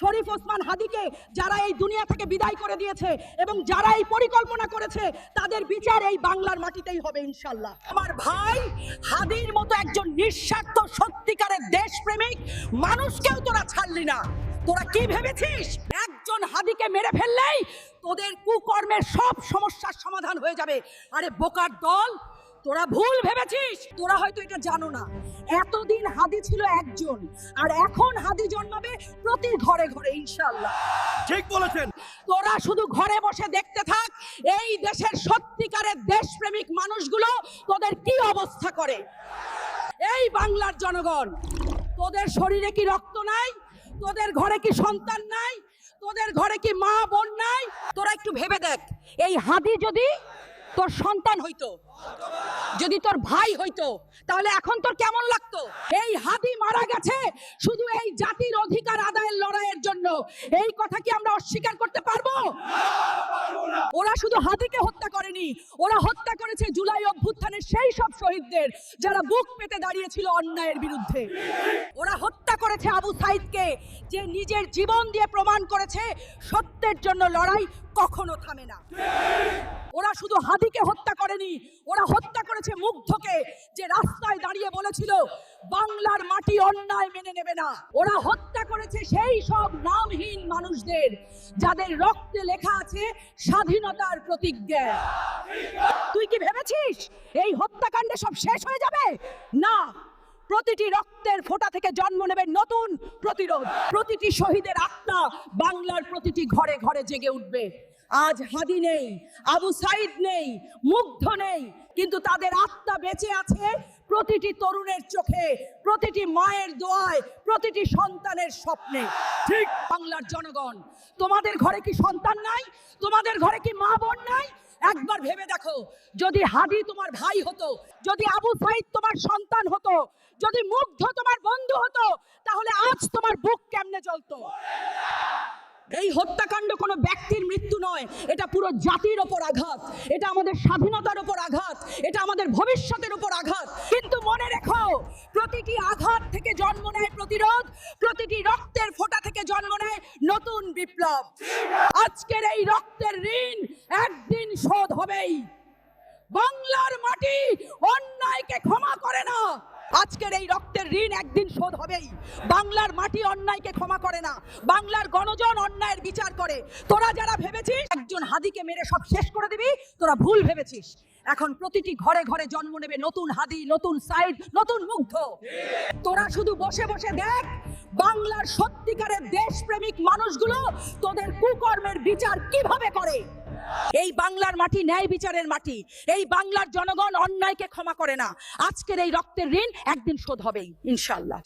শরীফ ওসমান হাদিকে যারা এই দুনিয়া থেকে বিদায় করে দিয়েছে এবং যারা এই পরিকল্পনা করেছে, তাদের বিচার এই বাংলার মাটিতেই হবে ইনশাল্লাহ আমার ভাই হাদির মতো একজন নিঃস্বার্থ সত্যিকারের দেশপ্রেমিক, মানুষকেও তোরা ছাড়লি না। তোরা কি ভেবেছিস? একজন হাদিকে মেরে ফেললেই তোদের কুকর্মের সব সমস্যার সমাধান হয়ে যাবে। আরে বোকার দল তোরা ভুল ভেবেছিস। তোরা হয়তো এটা জানো না। এতদিন হাদি ছিল একজন আর এখন হাদি জন্মাবে প্রতি ঘরে ঘরে ইনশাল্লাহ ঠিক বলেছেন। তোরা শুধু ঘরে বসে দেখতে থাক এই দেশের সত্যিকারের দেশপ্রেমিক মানুষগুলো তোদের কি অবস্থা করে? এই বাংলার জনগণ তোদের শরীরে কি রক্ত নাই? তোদের ঘরে কি সন্তান নাই? তোদের ঘরে কি মা বোন নাই? তোরা একটু ভেবে দেখ এই হাদি যদি তোর সন্তান হইতো। যদি তোর ভাই হইতো, তাহলে এখন তোর কেমন লাগতো? এই হাদি মারা গেছে, শুধু এই জাতির অধিকার আদায়ের লড়াইয়ের জন্য। এই কথা কি আমরা অস্বীকার করতে পারব? ওরা শুধু হাদিকে হত্যা করেনি, ওরা হত্যা করেছে জুলাই অভ্যুত্থানের সেই সব শহীদদের যারা বুক পেতে দাঁড়িয়েছিল অন্যায়ের বিরুদ্ধে। ওরা হত্যা করেছে আবু সাইদকে, যে নিজের জীবন দিয়ে প্রমাণ করেছে সত্যের জন্য লড়াই কখনো থামে না। ওরা শুধু হাদিকে হত্যা করেনি, ওরা হত্যা করেছে মুগ্ধকে যে রাস্তায় দাঁড়িয়ে বলেছিল, বাংলার মাটি অন্যায় মেনে নেবে না। ওরা হত্যা করেছে সেই সব নামহীন মানুষদের, যাদের রক্তে লেখা আছে স্বাধীনতার প্রতিজ্ঞা। তুই কি ভেবেছিস এই হত্যাকাণ্ডে সব শেষ হয়ে যাবে? না, প্রতিটি রক্তের ফোঁটা থেকে জন্ম নেবে নতুন প্রতিরোধ। প্রতিটি শহীদের আত্মা বাংলার প্রতিটি ঘরে ঘরে জেগে উঠবে। আজ হাদি নেই, আবু সাইদ নেই, মুগ্ধ নেই, কিন্তু তাদের আত্মা বেঁচে আছে প্রতিটি তরুণের চোখে, প্রতিটি মায়ের দোয়ায়, প্রতিটি সন্তানের স্বপ্নে। ঠিক বাংলার জনগণ, তোমাদের ঘরে কি সন্তান নাই? তোমাদের ঘরে কি মা বোন নাই? একবার ভেবে দেখো, যদি হাদি তোমার ভাই হতো, যদি আবু সাইদ তোমার সন্তান হতো, যদি মুগ্ধ তোমার বন্ধু হতো, তাহলে আজ তোমার বুক কেমনে জ্বলতো? এই হত্যাকাণ্ড কোনো ব্যক্তির মৃত্যু নয়। এটা পুরো জাতির ওপর আঘাত। এটা আমাদের স্বাধীনতার ওপর আঘাত। এটা আমাদের ভবিষ্যতের উপর আঘাত। কিন্তু মনে রেখো, প্রতিটি আঘাত থেকে জন্ম নেয় প্রতিরোধ, প্রতিটি রক্তের ফোঁটা থেকে জন্ম নেয় নতুন বিপ্লব। আজকের এই রক্তের ঋণ একদিন শোধ হবেই। বাংলার মাটি অন্যায়কে ক্ষমা করে না। আজকের এই রক্তের ঋণ একদিন শোধ হবেই। বাংলার মাটি অন্যায়কে ক্ষমা করে না। বাংলার গণজন অন্যায়ের বিচার করে। তোরা যারা ভেবেছিস, একজন হাদিকে মেরে সব শেষ করে দিবি, তোরা ভুল ভেবেছিস। এখন প্রতিটি ঘরে ঘরে জন্ম নেবে নতুন হাদি, নতুন সাইড, নতুন মুগ্ধ। তোরা শুধু বসে বসে দেখ, বাংলার সত্যিকারের দেশপ্রেমিক মানুষগুলো তোদের কুকর্মের বিচার কীভাবে করে? এই বাংলার মাটি ন্যায় বিচারের মাটি, এই বাংলার জনগণ অন্যায়কে ক্ষমা করে না। আজকের এই রক্তের ঋণ একদিন শোধ হবেই ইনশাল্লাহ